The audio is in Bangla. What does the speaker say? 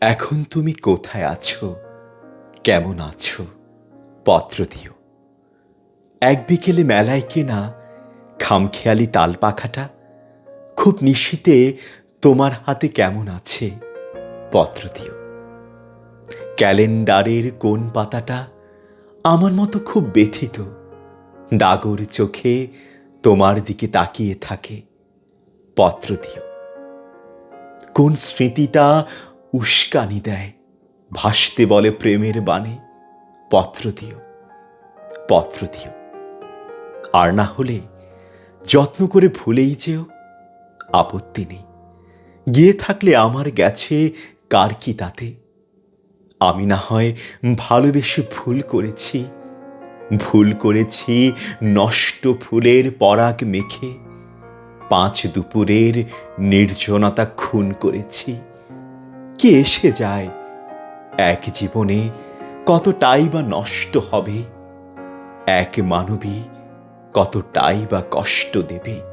এখন তুমি কোথায় আছো? কেমন আছো? পত্র দিও। এক বিকেলে মেলায় কেনা খামখেয়ালি তাল পাখাটা খুব নিশীতে তোমার হাতে কেমন আছে? পত্র দিও। ক্যালেন্ডারের কোন পাতাটা আমার মতো খুব ব্যথিত? ডাগর চোখে তোমার দিকে তাকিয়ে থাকে। পত্র দিও। কোন স্মৃতিটা উস্কানি দেয়। ভাসতে বলে প্রেমের বাণে। পত্র দিও পত্র দিও। আর না হলে যত্ন করে ভুলেই যেও, আপত্তি নেই। গিয়ে থাকলে আমার গেছে কার কি তাতে। আমি না হয় ভালোবেসে ভুল করেছি ভুল করেছি নষ্ট ফুলের পরাগ মেখে। পাঁচ দুপুরের নির্জনতা খুন করেছি। কে এসে যায়? এক জীবনে কতটাই বা নষ্ট হবে? এক মানবী কতটাই বা কষ্ট দেবে?